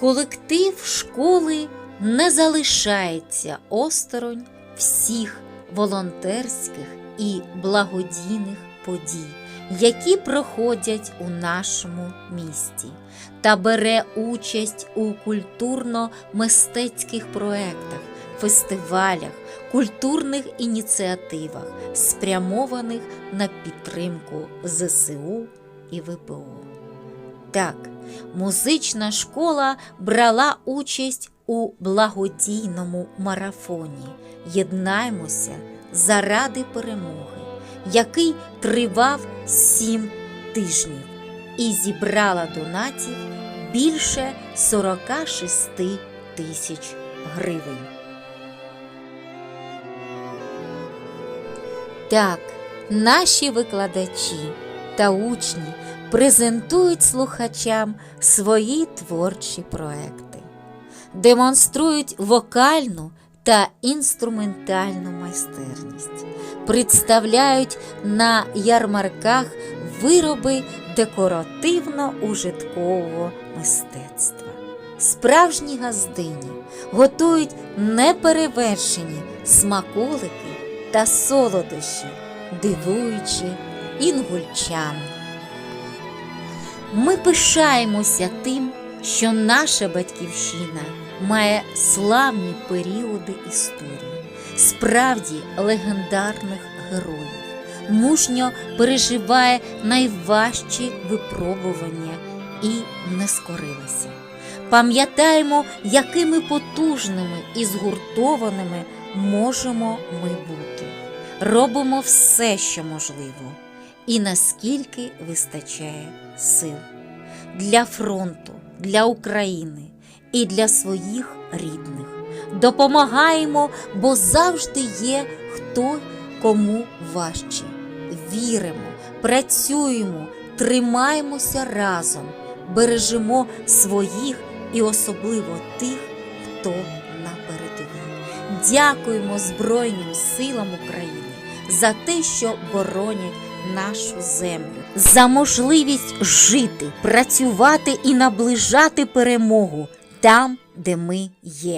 Колектив школи не залишається осторонь всіх волонтерських і благодійних подій, які проходять у нашому місті, та бере участь у культурно-мистецьких проєктах, фестивалях, культурних ініціативах, спрямованих на підтримку ЗСУ і ВПО. Так, музична школа брала участь у благодійному марафоні Єднаймося заради перемоги, який тривав сім тижнів і зібрала донатів більше 46 тисяч гривень. Так, наші викладачі та учні презентують слухачам свої творчі проекти, демонструють вокальну та інструментальну майстерність, представляють на ярмарках вироби декоративно-ужиткового мистецтва. Справжні газдині готують неперевершені смаколики та солодощі, дивуючи інгульчан. Ми пишаємося тим, що наша батьківщина має славні періоди історії, справді легендарних героїв, мужньо переживає найважчі випробування і не скорилася. Пам'ятаємо, якими потужними і згуртованими можемо ми бути. Робимо все, що можливо, і наскільки вистачає сил для фронту, для України і для своїх рідних. Допомагаємо, бо завжди є хто кому важче. Віримо, працюємо, тримаємося разом, бережемо своїх і особливо тих, хто на передовій. Дякуємо Збройним силам України за те, що боронять нашу землю, за можливість жити, працювати і наближати перемогу там, де ми є.